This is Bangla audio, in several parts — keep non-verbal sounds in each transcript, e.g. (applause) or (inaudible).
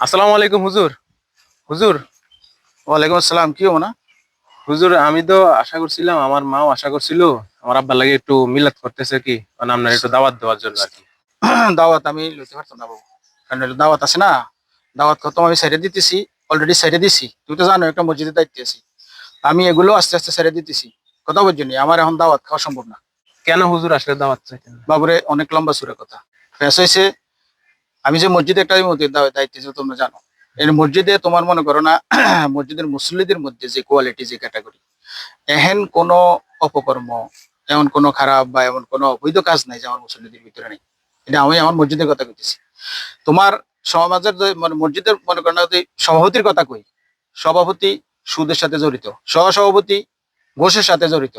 আসসালামু আলাইকুম হুজুর। হুজুর। ওয়ালাইকুম আসসালাম কি হব না হুজুর আমি তো আশা করছিলাম আমার মাও আশা করছিল আমার আব্বার লাগে একটু মিলাদ করতেছে কি মানে আপনার একটু দাওয়াত দেওয়ার জন্য আর কি। (clears throat) দাওয়াত আমি লইতে পারতাম না বাবু। কারণ দাওয়াত আছে না দাওয়াত খতম আমি সাইডে দিতেছি অলরেডি সাইডে দিছি। তুমি তো জানো একটা মসজিদের দায়িত্বে আছি। আমি এগুলো আস্তে আস্তে সাইডে দিতেছি। কথা বলছি আমার এখন দাওয়াত খাওয়া সম্ভব না। কেন হুজুর আসলে দাওয়াত চাইতেন বাবুরে অনেক লম্বা সুরে কথা। ফেস হয়েছে আমি যে মসজিদে একটা দায়িত্ব ছিল, তোমরা জানো। এই মসজিদে তোমার মনে করো না, (clears throat) মসজিদের মুসল্লিদের মধ্যে যে কোয়ালিটি যে ক্যাটাগরি এহেন কোনো অপকর্ম, এমন কোনো খারাপ বা এমন কোনো অবৈধ কাজ নাই যে আমার মুসল্লিদের ভিতরে নেই। এটা আমি আমার মসজিদের কথা কইতেছি। তোমার সমাজের মানে মসজিদের মনে করো না সভাপতির কথা কই, সভাপতি সুদের সাথে জড়িত, সহসভাপতি ঘোষের সাথে জড়িত।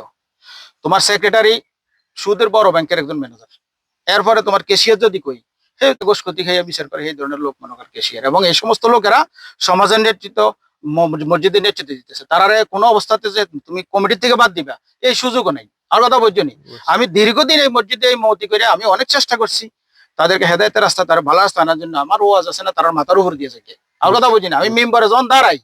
তোমার সেক্রেটারি সুদের বড় ব্যাংকের একজন ম্যানেজার এরপরে তোমার কেশিয়ার যদি কই হে গোষ্ঠী খাইয়া বিচার করে এই ধরনের লোক মনে এবং এই সমস্ত লোকেরা সমাজের নেতৃত্ব মসজিদের নেতৃত্ব দিতেছে। তারা কোনো অবস্থাতে যে তুমি কমিটি থেকে বাদ দিবা এই সুযোগও নেই আর কথা বলছো নি? আমি দীর্ঘদিন এই মসজিদে এই মৌতি করে আমি অনেক চেষ্টা করছি। তাদেরকে হেদায়তের রাস্তা তার ভালো রাস্তা আনার জন্য আমার ওয়াজ আছে না তার মাথার উপর দিয়েছে কে আর কথা বলছি না আমি মেম্বারে যখন দাঁড়াই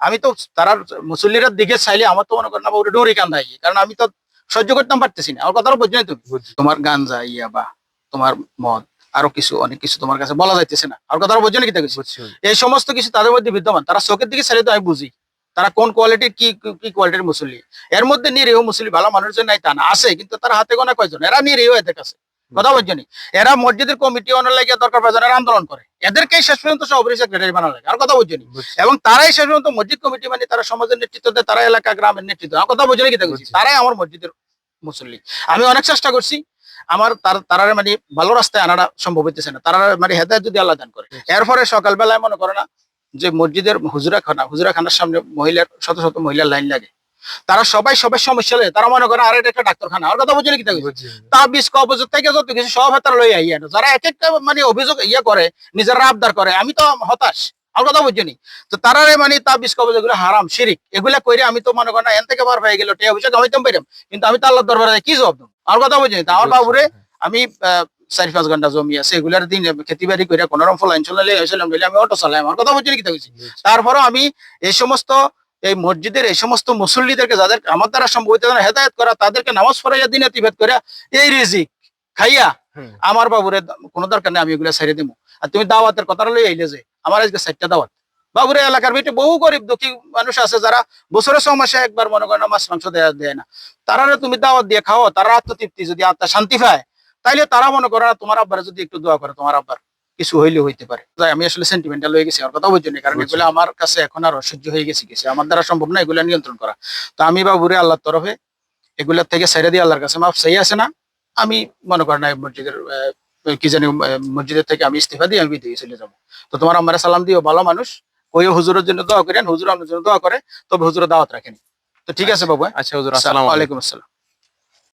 আমি তো তারা মুসল্লিরা দিকে চাইলে আমার তো মনে করেন ডোরি কান্দাই কারণ আমি তো সহ্য করতাম পারতেছি না। আমার কথাটা বুঝছ না তুমি। তোমার গাঞ্জা ইয়াবা তোমার মদ আরও কিছু অনেক কিছু তোমার কাছে বলা যাইতেছে না। আর কথা বুঝছ না কি কিছু এই সমস্ত কিছু তাদের মধ্যে বিদ্যমান। তারা চোখের দিকে ছেড়ে তো আমি বুঝি। তারা কোন কোয়ালিটির কি কি কোয়ালিটির মুসল্লি? এর মধ্যে নিরীহ মুসল্লি ভালো মানুষজন নাই তা না আছে কিন্তু তারা হাতে গোনা কয়জন? এরা নিরীহ এদের কাছে। কথা বলছেন এরা মসজিদের কমিটি অনার লাগে দরকার প্রয়োজন এরা আন্দোলন করে। এদেরকেই শেষ পর্যন্ত সভাপতি সেক্রেটারি বানানো লাগে। আর কথা বলছেন এবং তারাই শেষ পর্যন্ত মসজিদ কমিটি মানে তারা সমাজের নেতৃত্ব দেয় তারা এলাকা গ্রামের নেতৃত্ব। কথা বুঝে কি তারাই আমার মসজিদের মুসল্লি। আমি অনেক চেষ্টা করছি আমার তার তারা মানে ভালো রাস্তায় আনাটা সম্ভব হইতেছে না। তারা মানে হেদায়ত যদি আল্লাহ দান করে। এরপরে সকালবেলায় মনে করে না যে মসজিদের হুজুরা খানা হুজুরা খানার সামনে মহিলার শত শত মহিলার লাইন লাগে। তারা সবাই সবাই সমস্যা লাগে তারা মনে করে আর এটা একটা ডাক্তারখানা। আর কথা বুঝে কি দেখছি বুঝছি তা বিশ ক অভিযোগ থেকে যত কিছু সব হাতার লই আইয়া না। যারা এক একটা মানে অভিযোগ ইয়ে করে নিজের আবদার করে আমি তো হতাশ। আর কথা বুঝছি তো তারা মানে তা বিশ ক অভিযোগ এগুলো হারাম শিরিক। এগুলা কইরে আমি তো মনে করি না এন থেকে বার হয়ে গেল টে অভিযোগ আমি তো পাইলাম কিন্তু আমি তো আল্লাহ দরবারে কি জবাব দেবো? আর কথা আমার বাবুরে হ্যাঁ। আমি চারি পাঁচ ঘণ্টা জমি আছে এগুলার দিন খেতি বাড়ি করে কোন রকম ফলাইন চলালে হয়েছিলাম বলে আমি অটো চালাই আমার কথা তারপরও আমি এই সমস্ত এই মসজিদের এই সমস্ত মুসল্লিদেরকে যাদের আমার দ্বারা সম্ভবিত হেদায়ত করা তাদেরকে নামাজ পড়াইয়া দিনে তিভেদ করে এই রিজিক খাইয়া। আমার বাবুরে কোনো দরকার নেই আমি এগুলো ছেড়ে দিব আর তুমি দাওয়াতের কথা লই আইলে যে আমার আজকে চারটা দাওয়াত। বাবুরে এলাকার ভিতরে বহু গরিব দুঃখী মানুষ আছে যারা বছরে ছ মাসে একবার মনে করেন মাছ, মাংস দেয়া দেয় না। তারা তুমি দাওয়াত দিয়ে খাও, তারা আত্মতৃপ্তি, যদি আত্মা শান্তি পায়, তাইলে তারা মনে করে তোমার আব্বারে যদি একটু দোয়া করে, তোমার আব্বার কিছু হইলে হইতে পারে। তাই আমি আসলে সেন্টিমেন্টাল হয়ে গেছি, আর কথা বুঝছি না, কারণ এগুলো আমার কাছে এখন আর অসহ্য হয়ে গেছে গেছে আমার দ্বারা সম্ভব না এগুলো নিয়ন্ত্রণ করা। তো আমি বাবুরে আল্লাহর তরফে এগুলোর থেকে ছেড়ে দিয়ে আল্লাহর কাছে মাফ সেই আছে না, আমি মনে করেন মসজিদের কি জানি মসজিদের থেকে আমি ইস্তিফা দিয়ে আমি বিদেশে চলে যাব। তো তোমার আমার সালাম দিও, ভালো মানুষ। ওই হুজুরের জন্য দোয়া করেন হুজুর আপনার জন্য দোয়া করে তবে হুজুরের দাওয়াত রাখেন। তো ঠিক আছে বাবু হ্যাঁ? আচ্ছা হুজুর আসসালাম আলাইকুম আসসালাম।